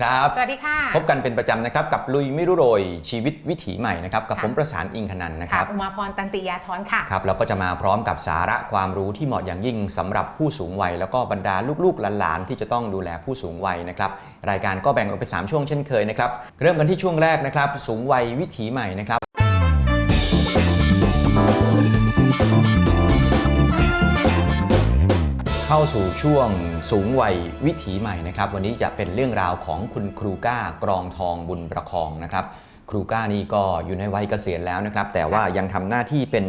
ดีครับ สวัสดีค่ะ พบกันเป็นประจำนะครับ กับลุยไม่รู้โรยชีวิตวิถีใหม่นะครับ กับค่ะผมประสานอิงคนันท์นะคค่ะรับอุมาพรตันติยาธรค่ะครับเราก็จะมาพร้อมกับสาระความรู้ที่เหมาะอย่างยิ่งสำหรับผู้สูงวัย แล้วก็บรรดาลูกๆหลานๆที่จะต้องดูแลผู้สูงวัยนะครับรายการก็แบ่งออกเป็นสามช่วงเช่นเคยนะครับเริ่มกันที่ช่วงแรกนะครับสูงวัยวิถีใหม่นะครับ เข้าสู่ช่วงสูงวัยวิถีใหม่นะครับ วันนี้จะเป็นเรื่องราวของคุณครูก้ากรองทองบุญประคองนะครับ ครูก้านี่ก็อยู่ในวัยเกษียณแล้วนะครับ แต่ว่ายังทำหน้าที่เป็น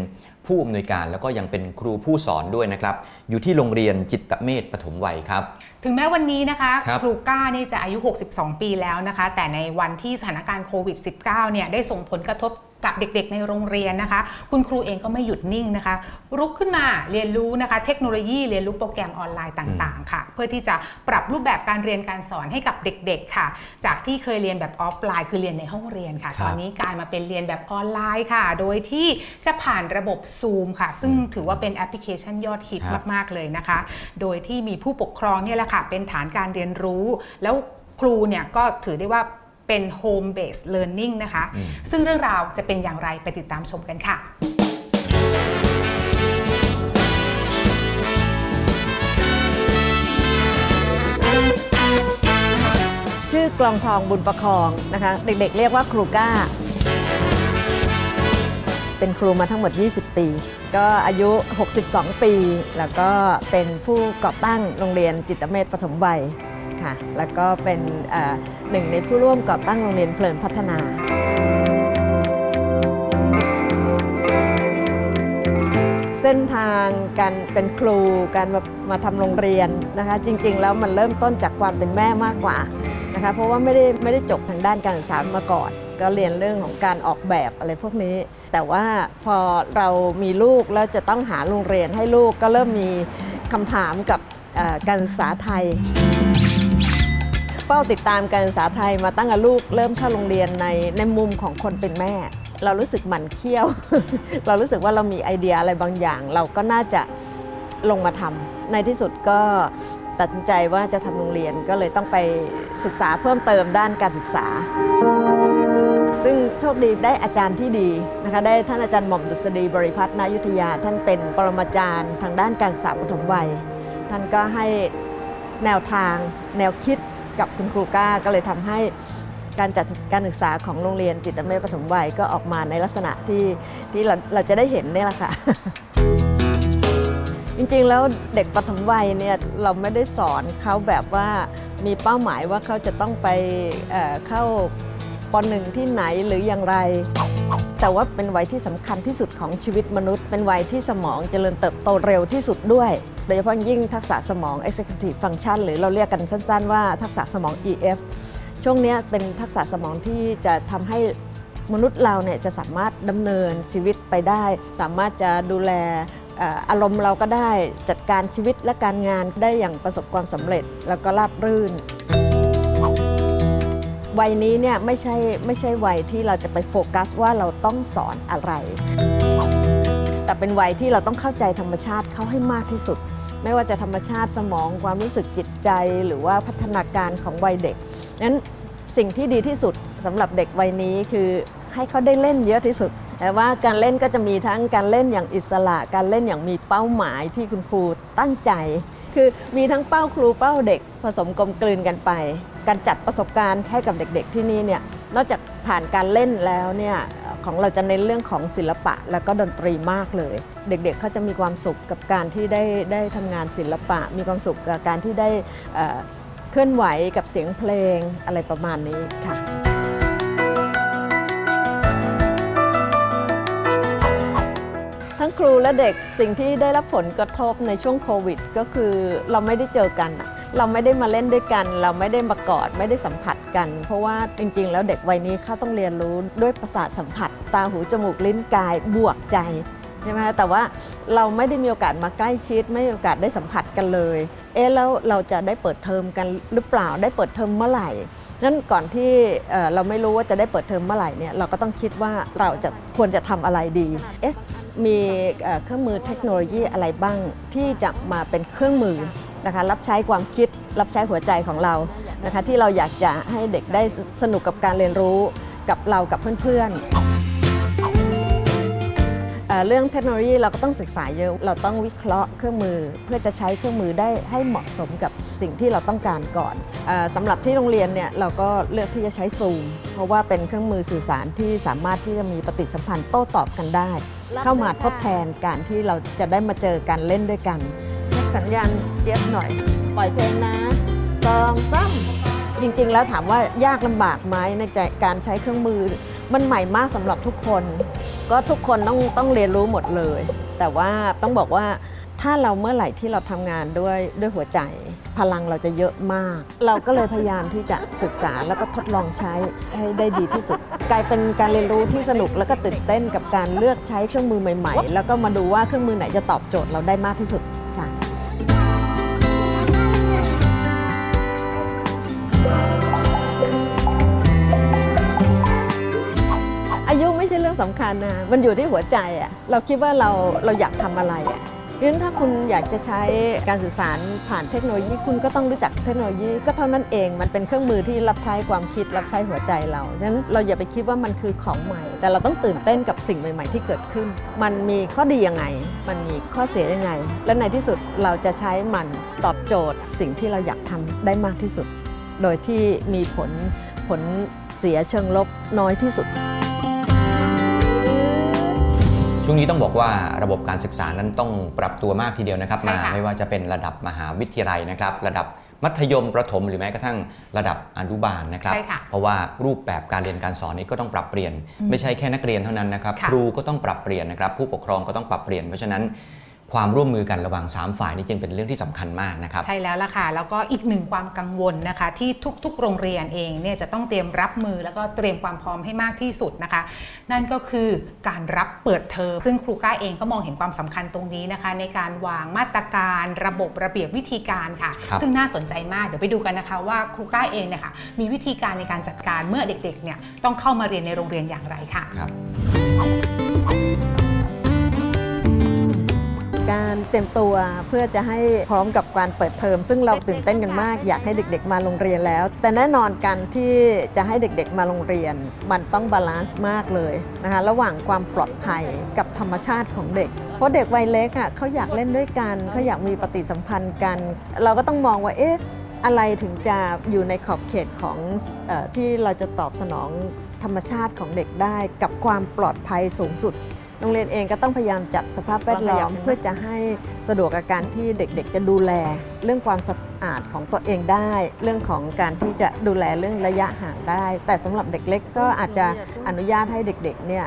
ผู้อำนวยการแล้วก็ยังเป็นครูผู้สอนด้วยนะครับ อยู่ที่โรงเรียนจิตเมธปฐมวัยครับ ถึงแม้วันนี้นะคะครับครูก้านี่จะอายุ 62 ปีแล้วนะคะ แต่ในวันที่สถานการณ์โควิด -19 เนี่ยได้ส่งผลกระทบ กับเด็กๆ ในโรงเรียนนะคะ คุณครูเองก็ไม่หยุดนิ่งนะคะ รุกขึ้นมาเรียนรู้นะคะ เทคโนโลยีเรียนรู้โปรแกรมออนไลน์ต่างๆ ค่ะ เพื่อที่จะปรับรูปแบบการเรียนการสอนให้กับเด็กๆ ค่ะ จากที่เคยเรียนแบบออฟไลน์ คือเรียนในห้องเรียนค่ะครับตอนนี้กลายมาเป็นเรียนแบบออนไลน์ค่ะ โดยที่จะผ่านระบบ Zoom ค่ะ ซึ่งถือว่าเป็นแอปพลิเคชันยอดฮิตครับมากๆเลยนะคะ โดยที่มีผู้ปกครองเนี่ยแหละค่ะเป็นฐานการเรียนรู้ แล้วครูเนี่ยก็ถือได้ว่า เป็น home based learning นะคะอืมซึ่งเรื่องราวจะเป็นอย่างไรไปติดตามชมกันค่ะชื่อกลองทองบุญประคองนะคะ เด็กๆ เรียกว่าครูก้า เป็นครูมาทั้งหมด 20 ปี ก็อายุ 62 ปี แล้วก็เป็นผู้ก่อตั้งโรงเรียนจิตเมธปฐมวัย ค่ะ แล้วก็เป็นหนึ่งในผู้ร่วมก่อตั้งโรงเรียนเพลินพัฒนาเส้นทางการเป็นครูการมามาทำโรงเรียนนะคะ จริงๆแล้วมันเริ่มต้นจากความเป็นแม่มากกว่านะคะเพราะว่าไม่ได้ไม่ได้จบทางด้านการศึกษามาก่อน ก็เรียนเรื่องของการออกแบบอะไรพวกนี้ แต่ว่าพอเรามีลูกแล้วจะต้องหาโรงเรียนให้ลูกก็เริ่มมีคำถามกับการศึกษาไทย ฝ้าติดตามการศึกษาไทยมาตั้งแต่ลูกเริ่มเข้าโรงเรียนในในมุมของคนเป็นแม่ เรารู้สึกหมั่นเคี้ยว เรารู้สึกว่าเรามีไอเดียอะไรบางอย่าง เราก็น่าจะลงมาทำในที่สุดก็ตัดสินใจว่าจะทำโรงเรียนก็เลยต้องไปศึกษาเพิ่มเติมด้านการศึกษา ซึ่งโชคดีได้อาจารย์ที่ดีนะคะได้ท่านอาจารย์หม่อมดุษฎีบริพัตรนายุทธยา ท่านเป็นปรมาจารย์ ทางด้านการศึกษาปฐมวัย ท่านก็ให้แนวทางแนวคิด กับคุณครูก้าก็เลยทำให้การจัดการศึกษาของโรงเรียนจิตเมธปฐมวัยก็ออกมาในลักษณะที่ที่เราเราจะได้เห็นนี่แหละค่ะ จริงๆแล้วเด็กปฐมวัยเนี่ยเราไม่ได้สอนเขาแบบว่ามีเป้าหมายว่าเขาจะต้องไปเเข้า ปหนึ่งที่ไหนหรืออย่างไร แต่ว่าเป็นวัยที่สำคัญที่สุดของชีวิตมนุษย์ เป็นวัยที่สมองเจริญเติบโตเร็วที่สุดด้วย โดยเฉพาะยิ่งทักษะสมอง executive function หรือเราเรียกกันสั้น ๆ ว่าทักษะสมอง EF ช่วงนี้เป็นทักษะสมองที่จะทำให้มนุษย์เราเนี่ยจะสามารถดำเนินชีวิตไปได้ สามารถจะดูแลอารมณ์เราก็ได้จัดการชีวิตและการงานได้อย่างประสบความสำเร็จแล้วก็ราบรื่น วัยนี้เนี่ยไม่ใช่ไม่ใช่วัยที่เราจะไปโฟกัสว่าเราต้องสอนอะไร แต่เป็นวัยที่เราต้องเข้าใจธรรมชาติเขาให้มากที่สุด ไม่ว่าจะธรรมชาติสมองความรู้สึกจิตใจหรือว่าพัฒนาการของวัยเด็กนั้นสิ่งที่ดีที่สุดสำหรับเด็กวัยนี้คือให้เขาได้เล่นเยอะที่สุด แต่ว่าการเล่นก็จะมีทั้งการเล่นอย่างอิสระ การเล่นอย่างมีเป้าหมายที่คุณครูตั้งใจ คือมีทั้งเป้าครูเป้าเด็กผสมกลมกลืนกันไป การจัดประสบการณ์ให้กับเด็กๆที่นี่เนี่ยนอกจากผ่านการเล่นแล้วเนี่ยของเราจะเน้นเรื่องของศิลปะแล้วก็ดนตรีมากเลย เด็กๆเขาจะมีความสุขกับการที่ได้ได้ทำงานศิลปะ มีความสุขกับการที่ได้เอ่อเคลื่อนไหวกับเสียงเพลงอะไรประมาณนี้ค่ะทั้งครูและเด็กสิ่งที่ได้รับผลกระทบในช่วงโควิด ก็คือเราไม่ได้เจอกันอะ เราไม่ได้มาเล่นด้วยกัน เราไม่ได้มากอดไม่ได้สัมผัสกัน เพราะว่าจริง ๆ แล้วเด็กวัยนี้เขาต้องเรียนรู้ด้วยประสาทสัมผัส ตาหูจมูกลิ้นกายบวกใจใช่ไหมแต่ว่าเราไม่ได้มีโอกาสมาใกล้ชิด ไม่มีโอกาสได้สัมผัสกันเลย เอ๊ะแล้วเราจะได้เปิดเทอมกันหรือเปล่าได้เปิดเทอมเมื่อไหร่งั้นก่อนที่เเราไม่รู้ว่าจะได้เปิดเทอมเมื่อไหร่เนี่ยเราก็ต้องคิดว่าเราจะควรจะทำอะไรดี เอ๊ะมีเครื่องมือเทคโนโลยีอะไรบ้างที่จะมาเป็นเครื่องมือ นะคะรับใช้ความคิด รับใช้หัวใจของเรานะคะที่เราอยากจะให้เด็กได้สนุกกับการเรียนรู้กับเรากับเพื่อนๆเอ่อเรื่องเทคโนโลยีเราก็ต้องศึกษาเยอะเราต้องวิเคราะห์เครื่องมือ เพื่อจะใช้เครื่องมือได้ให้เหมาะสมกับสิ่งที่เราต้องการก่อนเออสำหรับที่โรงเรียนเนี่ยเราก็เลือกที่จะใช้ซูม เพราะว่าเป็นเครื่องมือสื่อสารที่สามารถที่จะมีปฏิสัมพันธ์โต้ตอบกันได้ เข้ามาทดแทนการที่เราจะได้มาเจอกันเล่นด้วยกัน สัญญาณเจี๊ยบหน่อย ปล่อยเพลงนะสองซ้ำจริงๆ แล้วถามว่ายากลำบากไหมในใจการใช้เครื่องมือ มันใหม่มากสำหรับทุกคน ก็ทุกคนต้องต้องเรียนรู้หมดเลย แต่ว่าต้องบอกว่าถ้าเราเมื่อไหร่ที่เราทำงานด้วยด้วยหัวใจ พลังเราจะเยอะมาก เราก็เลยพยายามที่จะศึกษาแล้วก็ทดลองใช้ให้ได้ดีที่สุด กลายเป็นการเรียนรู้ที่สนุกแล้วก็ตื่นเต้นกับการเลือกใช้เครื่องมือใหม่ ๆ แล้วก็มาดูว่าเครื่องมือไหนจะตอบโจทย์เราได้มากที่สุด สำคัญนะมันอยู่ที่หัวใจอะเราคิดว่าเราเราอยากทำอะไรอะเพราะฉะนั้นถ้าคุณอยากจะใช้การสื่อสารผ่านเทคโนโลยี คุณก็ต้องรู้จักเทคโนโลยีก็เท่านั้นเองมันเป็นเครื่องมือที่รับใช้ความคิดรับใช้หัวใจเราฉะนั้นเราอย่าไปคิดว่ามันคือของใหม่ แต่เราต้องตื่นเต้นกับสิ่งใหม่ ๆ ที่เกิดขึ้น มันมีข้อดียังไง มันมีข้อเสียยังไง และในที่สุดเราจะใช้มันตอบโจทย์ สิ่งที่เราอยากทำได้มากที่สุด โดยที่มีผลผลเสียเชิงลบน้อยที่สุด ช่วงนี้ต้องบอกว่าระบบการศึกษานั้นต้องปรับตัวมากทีเดียวนะครับใช่มาค่ะไม่ว่าจะเป็นระดับมหาวิทยาลัยนะครับ ระดับมัธยมประถมหรือแม้กระทั่งระดับอนุบาลนะครับใช่ค่ะเพราะว่ารูปแบบการเรียนการสอนนี้ก็ต้องปรับเปลี่ยนอืมไม่ใช่แค่นักเรียนเท่านั้นนะครับค่ะครูก็ต้องปรับเปลี่ยนนะครับ ผู้ปกครองก็ต้องปรับเปลี่ยนเพราะฉะนั้น ความร่วมมือกันระหว่าง 3 ฝ่ายนี่จึงเป็นเรื่องที่สำคัญมากนะครับใช่แล้วล่ะค่ะแล้วก็อีกหนึ่งความกังวลนะคะ ที่ทุกๆ โรงเรียนเองเนี่ยจะต้องเตรียมรับมือแล้วก็เตรียมความพร้อมให้มากที่สุดนะคะ นั่นก็คือการรับเปิดเทอมซึ่งครูก้าเองก็มองเห็นความสำคัญตรงนี้นะคะ ในการวางมาตรการระบบระเบียบวิธีการค่ะครับซึ่งน่าสนใจมากเดี๋ยวไปดูกันนะคะ ว่าครูก้าเองเนี่ยค่ะมีวิธีการในการจัดการเมื่อเด็กๆเนี่ยต้องเข้ามาเรียนในโรงเรียนอย่างไรค่ะครับ การเตรียมตัวเพื่อจะให้พร้อมกับการเปิดเทอม ซึ่งเราตื่นเต้นกันมาก อยากให้เด็กๆมาโรงเรียนแล้ว แต่แน่นอนการที่จะให้เด็กๆมาโรงเรียน มันต้องบาลานซ์มากเลยนะคะระหว่างความปลอดภัยกับธรรมชาติของเด็ก เพราะเด็กวัยเล็กอะเขาอยากเล่นด้วยกันเขาอยากมีปฏิสัมพันธ์กัน เราก็ต้องมองว่าเอ๊ะอะไรถึงจะอยู่ในขอบเขตของเออที่เราจะตอบสนองธรรมชาติของเด็กได้ กับความปลอดภัยสูงสุด โรงเรียนเองก็ต้องพยายามจัดสภาพแวดล้อมเพื่อจะให้สะดวกกับการที่เด็กๆ จะดูแล เรื่องความสะอาดของตัวเองได้ เรื่องของการที่จะดูแลเรื่องระยะห่างได้ แต่สำหรับเด็กเล็กก็อาจจะอนุญาตให้เด็กๆเนี่ย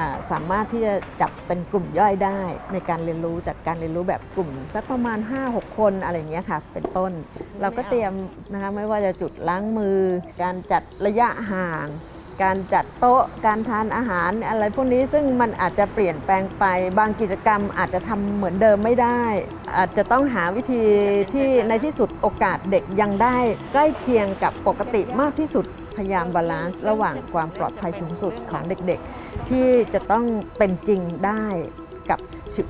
อ่าสามารถที่จะจับเป็นกลุ่มย่อยได้ ในการเรียนรู้จัดการเรียนรู้แบบกลุ่มสักประมาณ 5-6 คนอะไรอย่างเงี้ยค่ะ เป็นต้น เราก็เตรียมนะคะไม่ว่าจะจุดล้างมือ การจัดระยะห่าง การจัดโต๊ะการทานอาหารอะไรพวกนี้ซึ่งมันอาจจะเปลี่ยนแปลงไป บางกิจกรรมอาจจะทำเหมือนเดิมไม่ได้ อาจจะต้องหาวิธีที่ในที่สุดโอกาสเด็กยังได้ใกล้เคียงกับปกติมากที่สุดพยายามบาลานซ์ระหว่างความปลอดภัยสูงสุดของเด็กๆ ที่จะต้องเป็นจริงได้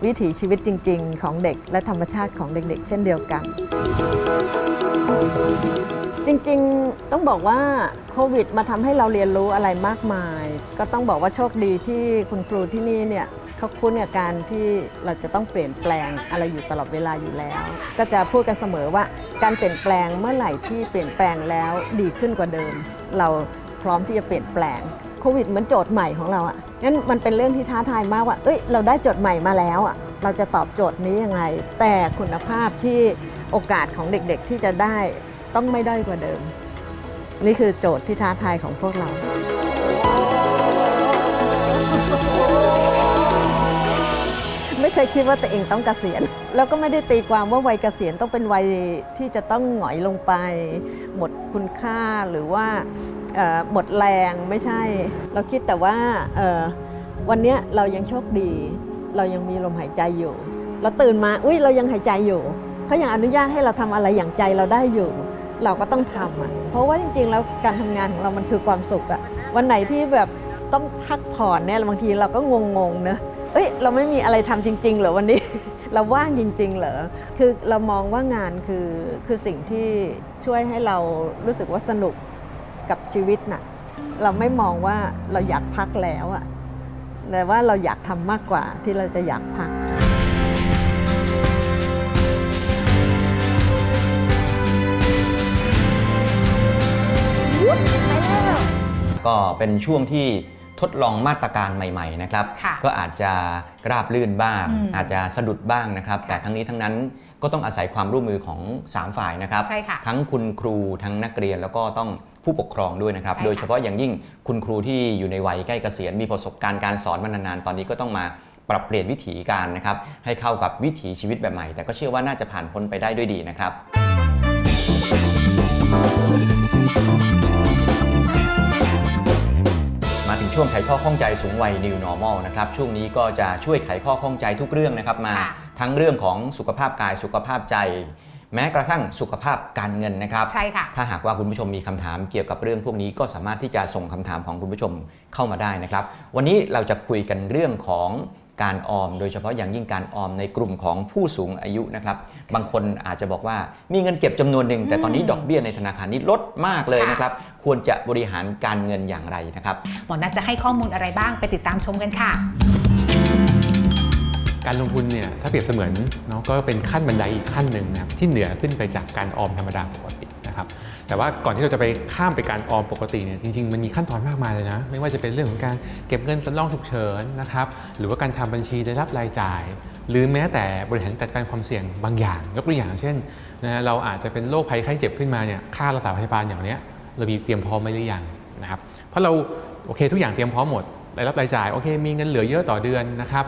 วิถีชีวิตจริง ๆ ของเด็กและธรรมชาติของเด็กๆ เช่นเดียวกัน จริงๆต้องบอกว่าโควิดมาทำให้เราเรียนรู้อะไรมากมาย ก็ต้องบอกว่าโชคดีที่คุณครูที่นี่เนี่ยเขาคุ้นกับการที่เราจะต้องเปลี่ยนแปลงอะไรอยู่ตลอดเวลาอยู่แล้ว ก็จะพูดกันเสมอว่าการเปลี่ยนแปลงเมื่อไหร่ที่เปลี่ยนแปลงแล้วดีขึ้นกว่าเดิม เราพร้อมที่จะเปลี่ยนแปลง โควิดเหมือนโจทย์ใหม่ของเราอะ่ะงั้นมันเป็นเรื่องที่ท้าทายมากว่า เอ้ย เราได้โจทย์ใหม่มาแล้วอะ่ะ เราจะตอบโจทย์นี้ยังไง แต่คุณภาพที่โอกาสของเด็กๆที่จะได้ต้องไม่ด้อยกว่าเดิม นี่คือโจทย์ที่ท้าทายของพวกเราไม่เคยคิดว่าตัวเองต้องเกษียณ แล้วก็ไม่ได้ตีความว่าวัยเกษียณต้องเป็นวัยที่จะต้องหงอยลงไป หมดคุณค่าหรือว่า หมดแรงไม่ใช่ เราคิดแต่ว่าวันนี้เรายังโชคดี เรายังมีลมหายใจอยู่ เราตื่นมาอุ้ยเรายังหายใจอยู่เขายังอนุญาตให้เราทำอะไรอย่างใจเราได้อยู่ เราก็ต้องทำอะเพราะว่าจริงๆแล้วการทำงานของเรามันคือความสุขอะวันไหนที่แบบต้องพักผ่อนเนี่ยบางทีเราก็งงๆนะเอ้ยเราไม่มีอะไรทำจริง ๆ เหรอวันนี้ เราว่างจริง ๆ เหรอคือเรามองว่างานคือคือสิ่งที่ช่วยให้เรารู้สึกว่าสนุก กับชีวิตน่ะเราไม่มองว่าเราอยากพักแล้วอะแต่ว่าเราอยากทำมากกว่าที่เราจะอยากพัก ก็เป็นช่วงที่ทดลองมาตรการใหม่ๆนะครับค่ะก็อาจจะราบลื่นบ้างอืมอาจจะสะดุดบ้างนะครับ แต่ทั้งนี้ทั้งนั้น ก็ต้องอาศัยความร่วมมือของ 3 ฝ่ายนะครับ ใช่ค่ะทั้งคุณครูทั้งนักเรียนแล้วก็ต้องผู้ปกครองด้วยนะครับ ใช่ค่ะ โดยเฉพาะอย่างยิ่งคุณครูที่อยู่ในวัยใกล้เกษียณมีประสบการณ์การสอนมานานๆตอนนี้ก็ต้องมาปรับเปลี่ยนวิถีการนะครับให้เข้ากับวิถีชีวิตแบบใหม่ แต่ก็เชื่อว่าน่าจะผ่านพ้นไปได้ด้วยดีนะครับ มาถึงช่วงไขข้อข้องใจสูงวัย New Normal นะครับ ช่วงนี้ก็จะช่วยไขข้อข้องใจทุกเรื่องนะครับ มาค่ะ ทั้งเรื่องของสุขภาพกายสุขภาพใจ แม้กระทั่งสุขภาพการเงินนะครับใช่ค่ะ ถ้าหากว่าคุณผู้ชมมีคำถามเกี่ยวกับเรื่องพวกนี้ก็สามารถที่จะส่งคำถามของคุณผู้ชมเข้ามาได้นะครับ วันนี้เราจะคุยกันเรื่องของการออม โดยเฉพาะอย่างยิ่งการออมในกลุ่มของผู้สูงอายุนะครับ บางคนอาจจะบอกว่ามีเงินเก็บจำนวนหนึ่ง แต่ตอนนี้ดอกเบี้ยในธนาคารนี้ลดมากเลยนะครับ ควรจะบริหารการเงินอย่างไรนะครับ หมอนัทจะให้ข้อมูลอะไรบ้างไปติดตามชมกันค่ะ การลงทุนเนี่ยถ้าเปรียบเสมือนเนาะก็เป็นขั้นบันไดอีกขั้นหนึ่งนะครับที่เหนือขึ้นไปจากการออมธรรมดาปกตินะครับแต่ว่าก่อนที่เราจะไปข้ามไปการออมปกติเนี่ยจริงๆมันมีขั้นตอนมากมายเลยนะ ไม่ว่าจะเป็นเรื่องของการเก็บเงินสำรองฉุกเฉินนะครับหรือว่าการทำบัญชีรายรับรายจ่าย หรือแม้แต่บริหารจัดการความเสี่ยงบางอย่างยกตัวอย่างเช่นนะฮะเราอาจจะเป็นโรคภัยไข้เจ็บขึ้นมาเนี่ยค่ารักษาพยาบาลอย่างเนี้ยเรามีเตรียมพร้อมไหมหรือยังนะครับเพราะเราโอเคทุกอย่างเตรียมพร้อมหมด รายรับรายจ่ายโอเคมีเงินเหลือเยอะต่อเดือนนะครับ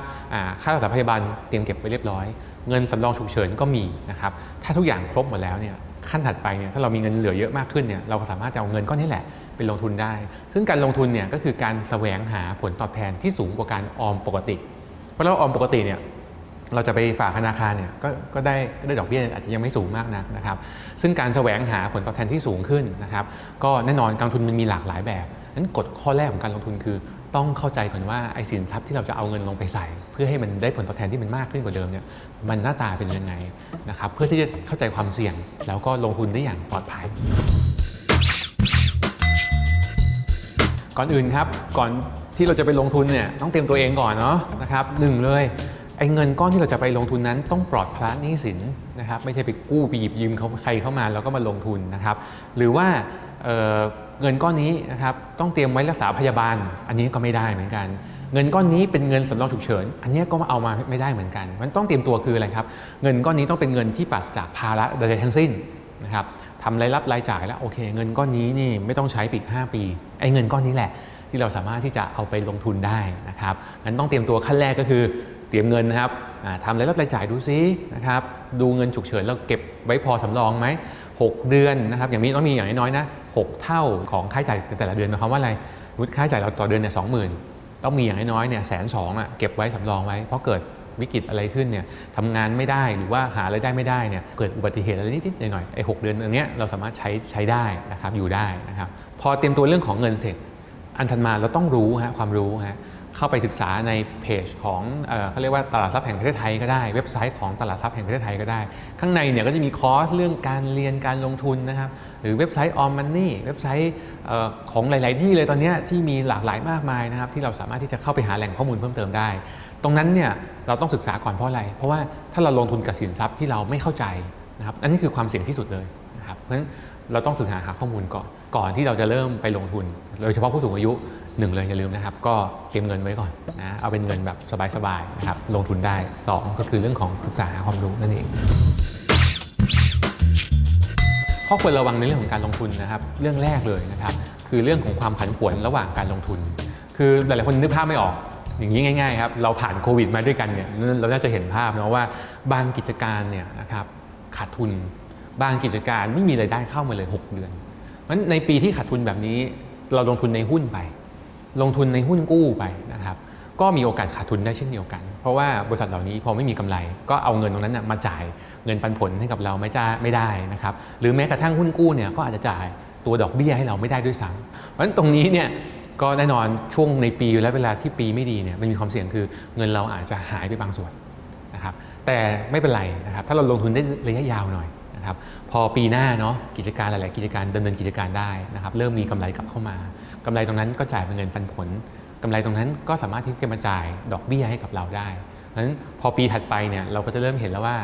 ค่ารักษาพยาบาลเตรียมเก็บไว้เรียบร้อย เงินสำรองฉุกเฉินก็มีนะครับถ้าทุกอย่างครบหมดแล้วเนี่ยขั้นถัดไปเนี่ยถ้าเรามีเงินเหลือเยอะมากขึ้นเนี่ยเราก็สามารถจะเอาเงินก้อนนี้แหละไปลงทุนได้ ซึ่งการลงทุนเนี่ยก็คือการแสวงหาผลตอบแทนที่สูงกว่าการออมปกติ เพราะเราออมปกติเนี่ยเราจะไปฝากธนาคารเนี่ยก็ก็ได้ได้ดอกเบี้ยอาจจะยังไม่สูงมากนักนะครับ ซึ่งการแสวงหาผลตอบแทนที่สูงขึ้นนะครับ ก็แน่นอนการลงทุนมันมีหลากหลายแบบนั้นกฎข้อแรกของการลงทุนคือ ต้องเข้าใจก่อนว่าไอ้สินทรัพย์ที่เราจะเอาเงินลงไปใส่ เพื่อให้มันได้ผลตอบแทนที่มันมากขึ้นกว่าเดิมเนี่ยมันหน้าตาเป็นยังไงนะครับเพื่อที่จะเข้าใจความเสี่ยง แล้วก็ลงทุนได้อย่างปลอดภัย ก่อนอื่นครับก่อนที่เราจะไปลงทุนเนี่ยต้องเตรียมตัวเองก่อนเนาะนะครับหนึ่งเลย ไอ้เงินก้อนที่เราจะไปลงทุนนั้นต้องปลอดพระหนี้สินนะครับไม่ใช่ไปกู้ไปหยิบยืมเขาใครเข้ามาแล้วก็มาลงทุนนะครับ หรือว่าเเงินก้อนนี้นะครับต้องเตรียมไว้รักษาพยาบาล อันนี้ก็ไม่ได้เหมือนกัน เงินก้อนนี้เป็นเงินสำรองฉุกเฉิน อันนี้ก็มาเอามาไม่ได้เหมือนกันมันต้องเตรียมตัวคืออะไรครับ เงินก้อนนี้ต้องเป็นเงินที่ปราศจากภาระใดๆทั้งสิ้นนะครับทำรายรับรายจ่ายแล้วโอเค เงินก้อนนี้นี่ไม่ต้องใช้ปีก5ปีไอ้เงินก้อนนี้แหละ ที่เราสามารถที่จะเอาไปลงทุนได้นะครับงั้นต้องเตรียมตัวขั้นแรกก็คือ เตรียมเงินนะครับทำรายรับรายจ่ายดูซินะครับดูเงินฉุกเฉินเราเก็บไว้พอสำรองไหม 6 เดือนนะครับอย่างนี้ต้องมีอย่างน้อยๆนะ6เท่าของค่าใช้จ่ายแต่ละเดือนหมายความว่าอะไรสมมุติค่าใช้จ่ายเราต่อเดือนเนี่ยสองหมื่นต้องมีอย่างน้อยๆเนี่ยแสนสองอะเก็บไว้สำรองไว้เพราะเกิดวิกฤตอะไรขึ้นเนี่ยทำงานไม่ได้หรือว่าหาอะไรายได้ไม่ได้เนี่ยเกิดอุบัติเหตุอะไรนิดๆหน่อยๆไอ้หกเดือนอันเนี้ยเราสามารถใช้ใช้ได้นะครับอยู่ได้นะครับพอเตรียมตัวเรื่องของเงินเสร็จ อันถัดมาเราต้องรู้ฮะความรู้ฮะ เข้าไปศึกษาในเพจของเอเขาเรียกว่าตลาดทรัพย์แห่งประเทศไทยก็ได้ เว็บไซต์ของตลาดทรัพย์แห่งประเทศไทยก็ได้ ข้างในเนี่ยก็จะมีคอร์สเรื่องการเรียนการลงทุนนะครับหรือเว็บไซต์ออมมันนี่เว็บไซต์ของหลาย ๆ ที่เลยตอนนี้ที่มีหลากหลายมากมายนะครับที่เราสามารถที่จะเข้าไปหาแหล่งข้อมูลเพิ่มเติมได้ ตรงนั้นเนี่ยเราต้องศึกษาก่อนเพราะอะไร เพราะว่าถ้าเราลงทุนกับสินทรัพย์ที่เราไม่เข้าใจนะครับอันนี้คือความเสี่ยงที่สุดเลยนะครับเพราะฉะนั้นเราต้องศึกษาหาข้อมูลก่อนก่อนที่เราจะเริ่มไปลงทุน โดยเฉพาะผู้สูงอายุ หนึ่งเลยอย่าลืมนะครับ ก็เตรียมเงินไว้ก่อนนะเอาเป็นเงินแบบสบายๆนะครับลงทุนได้สองก็คือเรื่องของศึกษาความรู้นั่นเอง ข้อควรระวังในเรื่องของการลงทุนนะครับ เรื่องแรกเลยนะครับ คือเรื่องของความผันผวนระหว่างการลงทุน คือหลายๆคนนึกภาพไม่ออกอย่างนี้ง่ายๆครับเราผ่านโควิดมาด้วยกันเนี่ยเราน่าจะเห็นภาพนะว่าบางกิจการเนี่ยนะครับขาดทุน บางกิจการไม่มีรายได้เข้ามาเลย 6 เดือนเพราะในปีที่ขาดทุนแบบนี้เราลงทุนในหุ้นไป ลงทุนในหุ้นกู้ไปนะครับก็มีโอกาสขาดทุนได้เช่นเดียวกัน เพราะว่าบริษัทเหล่านี้พอไม่มีกำไร ก็เอาเงินตรงนั้นมาจ่ายเงินปันผลให้กับเราไม่จ่าไม่ได้นะครับหรือแม้กระทั่งหุ้นกู้เนี่ยก็อาจจะจ่ายตัวดอกเบี้ยให้เราไม่ได้ด้วยซ้ำเพราะฉะนั้นตรงนี้เนี่ยก็แน่นอนช่วงในปีและเวลาที่ปีไม่ดีเนี่ยมันมีความเสี่ยงคือเงินเราอาจจะหายไปบางส่วนนะครับแต่ไม่เป็นไรนะครับถ้าเราลงทุนได้ระยะยาวหน่อย นะครับพอปีหน้าเนาะกิจการหลาย ๆ กิจการดำเนินกิจการได้นะครับเริ่มมีกำไรกลับเข้ามากำไรตรงนั้นก็จ่ายเป็นเงินปันผลกำไรตรงนั้นก็สามารถที่จะมาจ่ายดอกเบี้ยให้กับเราได้เพราะฉะนั้นพอปีถัดไปเนี่ยเราก็จะเริ่มเห็นแล้วว่า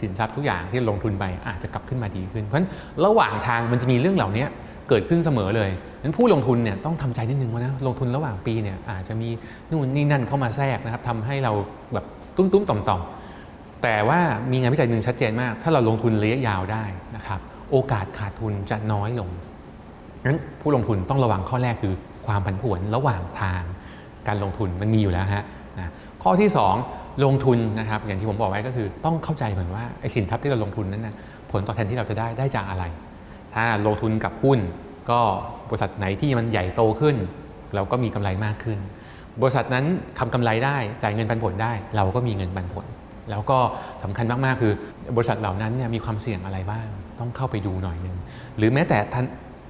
สินทรัพย์ทุกอย่างที่ลงทุนไปอาจจะกลับขึ้นมาดีขึ้น เพราะฉะนั้นระหว่างทางมันจะมีเรื่องเหล่านี้เกิดขึ้นเสมอเลยนั้นผู้ลงทุนเนี่ยต้องทำใจนิดนึงว่านะลงทุนระหว่างปีเนี่ยอาจจะมีนู่นนี่นั่นเข้ามาแทรกนะครับทำให้เราแบบตุ้มๆต่อมๆ แต่ว่ามีงานวิจัยหนึ่งชัดเจนมาก ถ้าเราลงทุนระยะยาวได้นะครับ โอกาสขาดทุนจะน้อยลงนั้นผู้ลงทุนต้องระวังข้อแรกคือความผันผวนระหว่างทาง การลงทุนมันมีอยู่แล้วฮะนะข้อที่ 2 ลงทุนนะครับ อย่างที่ผมบอกไว้ก็คือต้องเข้าใจก่อนว่าไอ้สินทรัพย์ที่เราลงทุนนั้นนะผลตอบแทนที่เราจะได้ได้จากอะไร ถ้าลงทุนกับหุ้นก็บริษัทไหนที่มันใหญ่โตขึ้น เราก็มีกำไรมากขึ้น บริษัทนั้นทำกำไรได้จ่ายเงินปันผลได้ เราก็มีเงินปันผล แล้วก็สำคัญมาก ๆ คือบริษัทเหล่านั้นเนี่ยมีความเสี่ยงอะไรบ้าง ต้องเข้าไปดูหน่อยหนึงหรือแม้แต่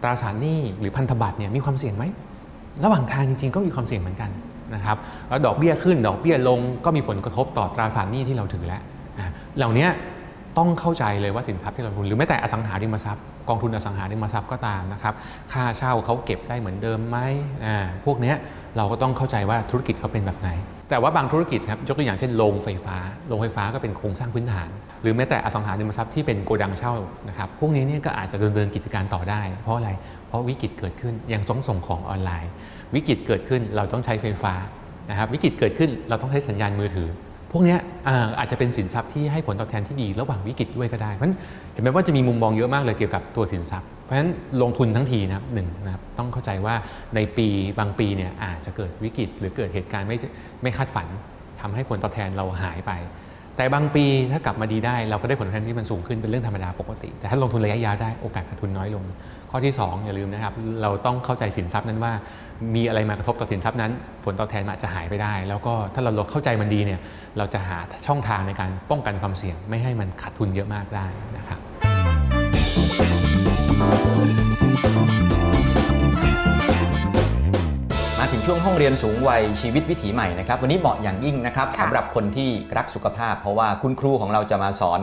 ตราสารหนี้หรือพันธบัตรเนี่ยมีความเสี่ยงไหมระหว่างทางจริง ๆ ก็มีความเสี่ยงเหมือนกันนะครับแล้วดอกเบี้ยขึ้นดอกเบี้ยลงก็มีผลกระทบต่อตราสารหนี้ที่เราถือแล้วเหล่านี้ต้องเข้าใจเลยว่าสินทรัพย์ที่เราลงทุนหรือแม้แต่อสังหาริมทรัพย์กองทุนอสังหาริมทรัพย์ก็ตามนะครับ ค่าเช่าเขาเก็บได้เหมือนเดิมไหมอ่าพวกนี้เราก็ต้องเข้าใจว่าธุรกิจเขาเป็นแบบไหน แต่ว่าบางธุรกิจครับยกตัวอย่างเช่นโรงไฟฟ้าโรงไฟฟ้าก็เป็นโครงสร้างพื้นฐาน หรือแม้แต่อสังหาริมทรัพย์ที่เป็นโกดังเช่านะครับพวกนี้เนี่ยก็อาจจะดำเนินกิจการต่อได้ เพราะอะไร เพราะวิกฤตเกิดขึ้นยังต้องส่งของออนไลน์ วิกฤตเกิดขึ้นเราต้องใช้ไฟฟ้านะครับวิกฤตเกิดขึ้นเราต้องใช้สัญญาณมือถือ พวกนี้อาจจะเป็นสินทรัพย์ที่ให้ผลตอบแทนที่ดีระหว่างวิกฤตด้วยก็ได้ เพราะฉะนั้นเห็นไหมว่าจะมีมุมมองเยอะมากเลยเกี่ยวกับตัวสินทรัพย์ เพราะฉะนั้นลงทุนทั้งทีนะครับหนึ่งนะครับต้องเข้าใจว่าในปีบางปีเนี่ยอาจจะเกิดวิกฤต หรือเกิดเหตุการณ์ไม่ไม่คาดฝันทำให้ผลตอบแทนเราหายไป แต่บางปีถ้ากลับมาดีได้เราก็ได้ผลตอบแทนที่มันสูงขึ้นเป็นเรื่องธรรมดาปกติ แต่ถ้าลงทุนระยะยาวได้โอกาสขาดทุนน้อยลง ข้อที่ 2 อย่าลืมนะครับเราต้องเข้าใจสินทรัพย์นั้นว่า มีอะไรมากระทบต่อสินทรัพย์นั้น ผลตอบแทนมันอาจจะหายไปได้ แล้วก็ถ้าเราเข้าใจมันดีเนี่ยเราจะหาช่องทางในการป้องกันความเสี่ยง ไม่ให้มันขาดทุนเยอะมากได้นะครับมาถึงช่วงห้องเรียนสูงวัยชีวิตวิถีใหม่นะครับ วันนี้เหมาะอย่างยิ่งนะครับค่ะสำหรับคนที่รักสุขภาพ เพราะว่าคุณครูของเราจะมาสอน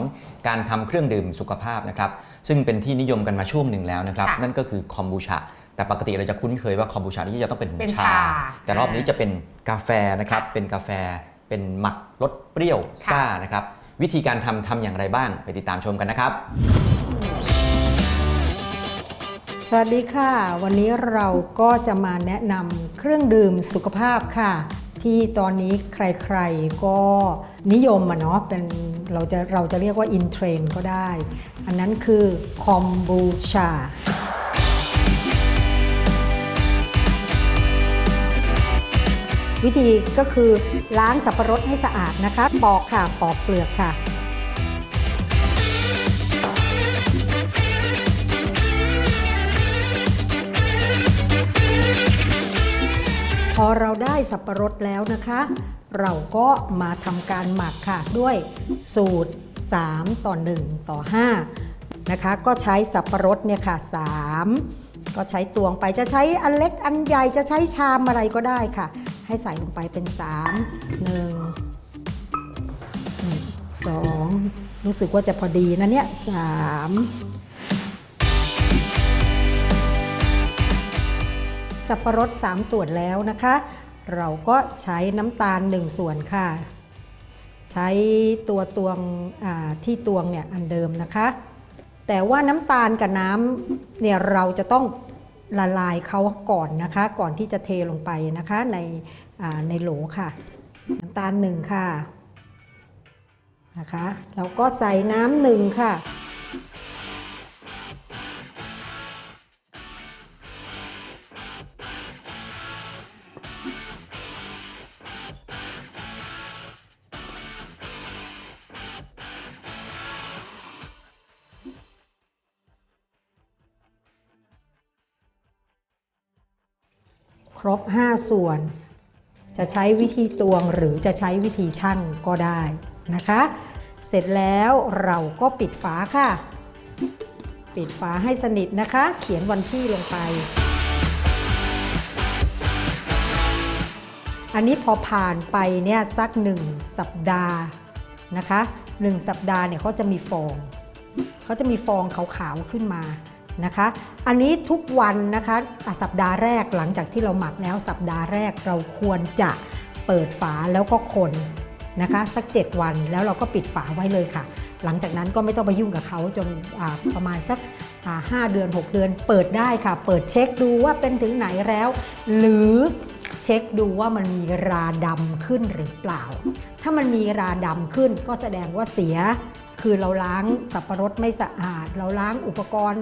การทำเครื่องดื่มสุขภาพนะครับ ซึ่งเป็นที่นิยมกันมาช่วงหนึ่งแล้วนะครับค่ะนั่นก็คือคอมบูชา แต่ปกติเราจะคุ้นเคยว่าคอมบูชานี่จะต้องเป็นเป็นชา ชาแต่รอบนี้จะเป็นกาแฟนะครับ เป็นกาแฟ เป็นหมักรสเปรี้ยวค่ะ ซ่านะครับ วิธีการทำทำอย่างไรบ้าง ไปติดตามชมกันนะครับ สวัสดีค่ะ วันนี้เราก็จะมาแนะนำเครื่องดื่มสุขภาพค่ะ ที่ตอนนี้ใครๆก็นิยมอะเนาะเป็นเราจะเราจะเรียกว่าอินเทรนก็ได้ อันนั้นคือคอมบูชา วิธีก็คือล้างสับปะรดให้สะอาดนะคะ ปอกค่ะ ปอกเปลือกค่ะพอเราได้สับปะรดแล้วนะคะ เราก็มาทำการหมักค่ะด้วยสูตร 3 ต่อ 1 ต่อ 5 นะคะ ก็ใช้สับปะรดเนี่ยค่ะ 3 ก็ใช้ตวงไปจะใช้อันเล็กอันใหญ่จะใช้ชามอะไรก็ได้ค่ะ ให้ใส่ลงไปเป็น 3 1 2 รู้สึกว่าจะพอดีนะเนี่ย3สับประรด 3 ส่วนแล้วนะคะ เราก็ใช้น้ำตาล 1 ส่วนค่ะ ใช้ตัวตวงที่ตวงเนี่ยอันเดิมนะคะ แต่ว่าน้ำตาลกับน้ำเนี่ยเราจะต้องละลายเขาก่อนนะคะ ก่อนที่จะเทลงไปนะคะในในโหลค่ะ น้ำตาลหนึ่งค่ะนะคะแล้วก็ใส่น้ำหนึ่งค่ะ ครบ 5 ส่วน จะใช้วิธีตวงหรือจะใช้วิธีชั่งก็ได้นะคะ เสร็จแล้วเราก็ปิดฝาค่ะ ปิดฝาให้สนิทนะคะ เขียนวันที่ลงไป อันนี้พอผ่านไปเนี่ยสักหนึ่งสัปดาห์นะคะ 1 สัปดาห์เนี่ยเขาจะมีฟองเขาจะมีฟองขาวๆขึ้นมา นะคะ อันนี้ทุกวันนะคะสัปดาห์แรกหลังจากที่เราหมักแล้วสัปดาห์แรกเราควรจะเปิดฝาแล้วก็คนนะคะสัก 7 วันแล้วเราก็ปิดฝาไว้เลยค่ะ หลังจากนั้นก็ไม่ต้องไปยุ่งกับเขาจนาประมาณสักอ่า5เดือน 6 เดือน เปิดได้ค่ะ เปิดเช็คดูว่าเป็นถึงไหนแล้ว หรือเช็คดูว่ามันมีราดำขึ้นหรือเปล่า ถ้ามันมีราดำขึ้นก็แสดงว่าเสีย คือเราล้างสับปะรดไม่สะอาด เราล้างอุปกรณ์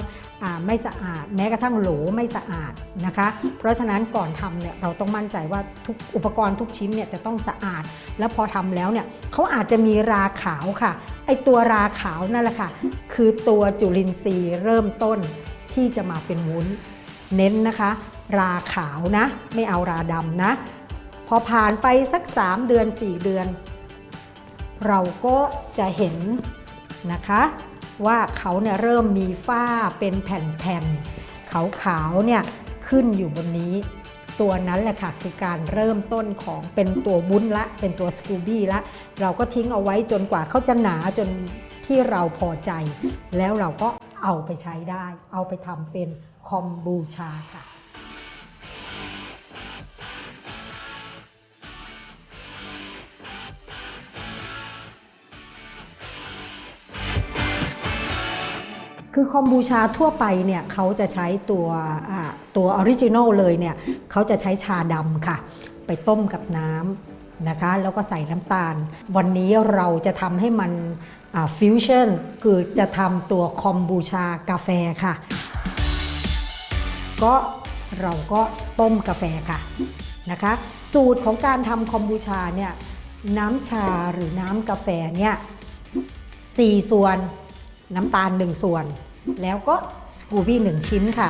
ไม่สะอาด แม้กระทั่งโหลไม่สะอาดนะคะ เพราะฉะนั้นก่อนทำเนี่ยเราต้องมั่นใจว่าทุกอุปกรณ์ทุกชิ้นเนี่ยจะต้องสะอาด แล้วพอทำแล้วเนี่ยเขาอาจจะมีราขาวค่ะไอตัวราขาวนั่นแหละค่ะ คือตัวจุลินทรีย์เริ่มต้นที่จะมาเป็นวุ้น เน้นนะคะ ราขาวนะ ไม่เอาราดำนะ พอผ่านไปสัก 3 เดือน 4 เดือน เราก็จะเห็น นะคะ ว่าเขาเนี่ยเริ่มมีฝ้าเป็นแผ่นๆขาวๆเนี่ยขึ้นอยู่บนนี้ ตัวนั้นแหละค่ะคือการเริ่มต้นของเป็นตัวบุ้นละ เป็นตัวสกูบี้ละ เราก็ทิ้งเอาไว้จนกว่าเขาจะหนาจนที่เราพอใจ แล้วเราก็เอาไปใช้ได้ เอาไปทำเป็นคอมบูชาค่ะ คือคอมบูชาทั่วไปเนี่ยเขาจะใช้ตัวตัวออริจินอลเลยเนี่ยเขาจะใช้ชาดำค่ะ ไปต้มกับน้ำนะคะ แล้วก็ใส่น้ำตาล วันนี้เราจะทำให้มันฟิวชั่นคือจะทำตัวคอมบูชากาแฟค่ะ ก็เราก็ต้มกาแฟค่ะนะคะ สูตรของการทำคอมบูชาเนี่ยน้ำชาหรือน้ำกาแฟเนี่ย4ส่วนน้ำตาล 1 ส่วน แล้วก็สกูบี้1ชิ้นค่ะ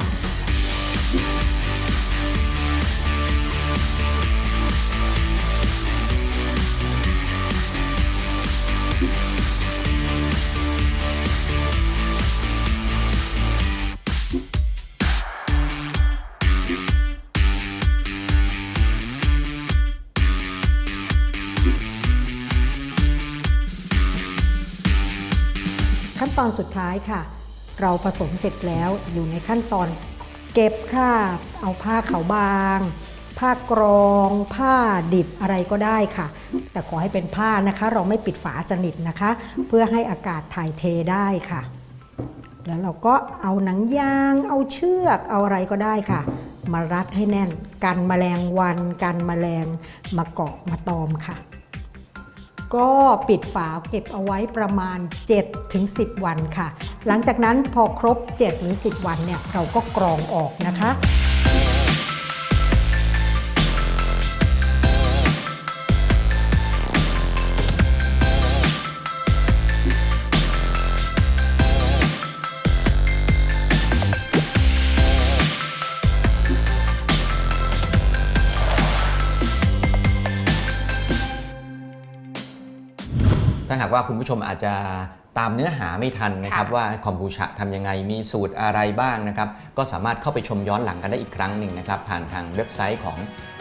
ขั้นตอนสุดท้ายค่ะ เราผสมเสร็จแล้วอยู่ในขั้นตอนเก็บค่ะเอาผ้าขาวบาง ผ้ากรอง ผ้าดิบอะไรก็ได้ค่ะ แต่ขอให้เป็นผ้านะคะ เราไม่ปิดฝาสนิทนะคะ เพื่อให้อากาศถ่ายเทได้ค่ะ แล้วเราก็เอาหนังยาง เอาเชือกเอาอะไรก็ได้ค่ะ มารัดให้แน่น กันแมลงวัน กันแมลงมาเกาะมาตอมค่ะ ก็ปิดฝาเก็บเอาไว้ประมาณ7-10ถึง10 วันค่ะ หลังจากนั้นพอครบ 7 หรือ 10 วันเนี่ยเราก็กรองออกนะคะ ถ้าหากว่าคุณผู้ชมอาจจะตามเนื้อหาไม่ทันนะครับค่ะว่าคอมบูชาทำยังไงมีสูตรอะไรบ้างนะครับ ก็สามารถเข้าไปชมย้อนหลังกันได้อีกครั้งหนึ่งนะครับ ผ่านทางเว็บไซต์ของ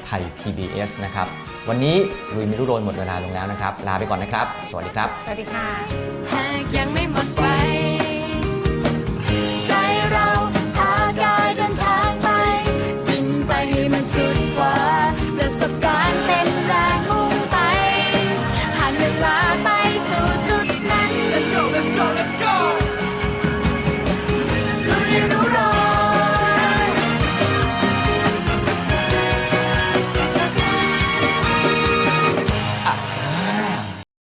ไทย PBS นะครับ วันนี้ลุยมิรุโรนหมดเวลาลงแล้วนะครับ ลาไปก่อนนะครับ สวัสดีครับ สวัสดีค่ะหากยังไม่หมดไฟ